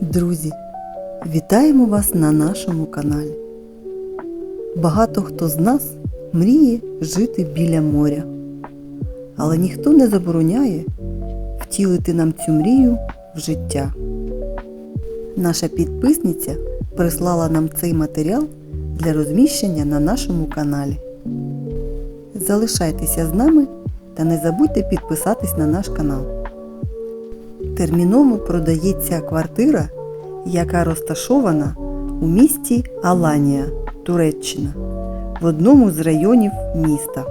Друзі, вітаємо вас на нашому каналі. Багато хто з нас мріє жити біля моря, але ніхто не забороняє втілити нам цю мрію в життя. Наша підписниця прислала нам цей матеріал для розміщення на нашому каналі. Залишайтеся з нами та не забудьте підписатись на наш канал. Терміново продається квартира, яка розташована у місті Аланія, Туреччина, в одному з районів міста.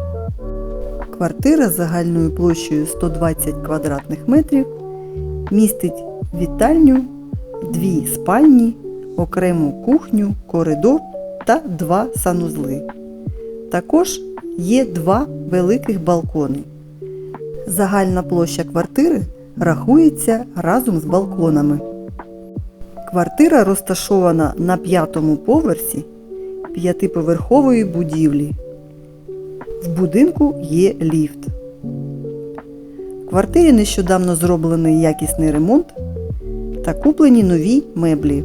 Квартира загальною площею 120 квадратних метрів містить вітальню, дві спальні, окрему кухню, коридор та два санузли. Також є два великих балкони. Загальна площа квартири рахується разом з балконами. Квартира розташована на п'ятому поверсі п'ятиповерхової будівлі. В будинку є ліфт. В квартирі нещодавно зроблений якісний ремонт та куплені нові меблі.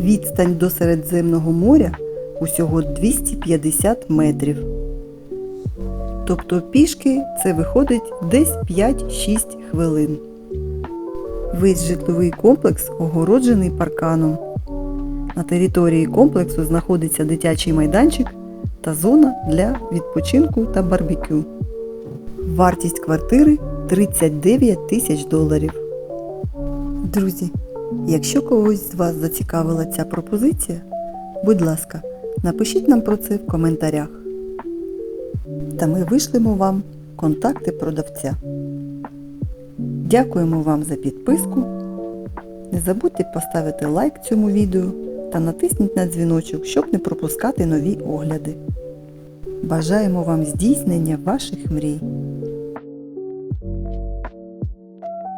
Відстань до Середземного моря усього 250 метрів. Тобто пішки це виходить десь 5-6 хвилин. Весь житловий комплекс огороджений парканом. На території комплексу знаходиться дитячий майданчик та зона для відпочинку та барбекю. Вартість квартири 39 тисяч доларів. Друзі, якщо когось з вас зацікавила ця пропозиція, будь ласка, напишіть нам про це в коментарях. Та ми вишлемо вам контакти продавця. Дякуємо вам за підписку. Не забудьте поставити лайк цьому відео та натисніть на дзвіночок, щоб не пропускати нові огляди. Бажаємо вам здійснення ваших мрій.